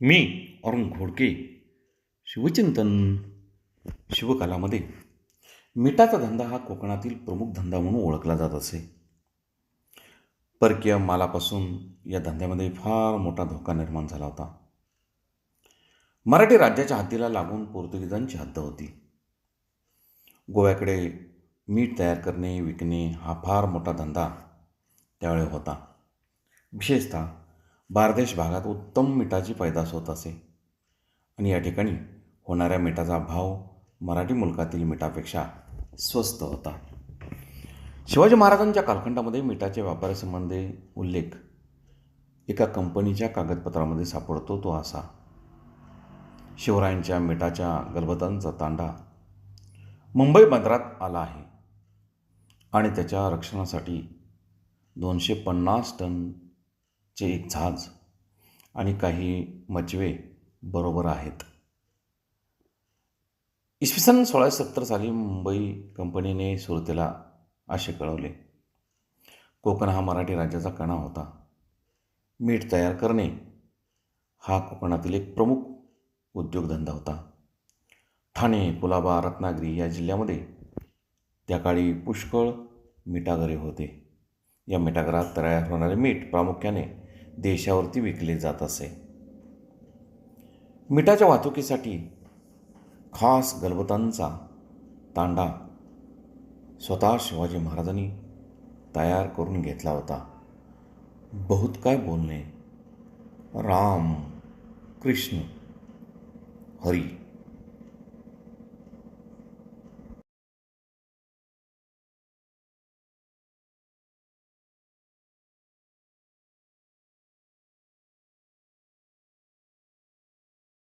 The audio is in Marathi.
मी अरुण घोडके शिवचिंतन शिवकालामध्ये. मिठाचा धंदा हा कोकणातील प्रमुख धंदा म्हणून ओळखला जात असे. परकीय मालापासून या धंद्यामध्ये फार मोठा धोका निर्माण झाला होता. मराठी राज्याच्या हद्दीला लागून पोर्तुगीजांची हद्द होती. गोव्याकडे मीठ तयार करणे विकणे हा फार मोठा धंदा त्यावेळी होता. विशेषतः बारदेश भागात उत्तम मिठाची पैदास होत असे. आणि या ठिकाणी होणाऱ्या मिठाचा भाव मराठी मुलकातील मिठापेक्षा स्वस्त होता. शिवाजी महाराजांच्या कालखंडामध्ये मिठाच्या व्यापारासंबंधी उल्लेख एका कंपनीच्या कागदपत्रामध्ये सापडतो तो असा. शिवरायांच्या मिठाच्या गलबतांचा तांडा मुंबई बंदरात आला आहे. आणि त्याच्या रक्षणासाठी दोनशे पन्नास टन चे एक झाज आणि काही मचवे बरोबर आहेत. इसवी सन सोळाशे सत्तर साली मुंबई कंपनीने सुरतेला असे कळवले कोकण हा मराठी राज्याचा कणा होता. मीठ तयार करणे हा कोकणातील एक प्रमुख उद्योगधंदा होता. ठाणे कुलाबा रत्नागिरी या जिल्ह्यामध्ये त्या काळी पुष्कळ मिठागरे होते. या मिठागरात तयार होणारे मीठ प्रामुख्याने देशावरती विकले जात असे. मिठाच्या वाहतुकीसाठी खास गलबतांचा तांडा स्वतः शिवाजी महाराजांनी तयार करून घेतला होता. बहुत काय बोलणे? राम कृष्ण हरी.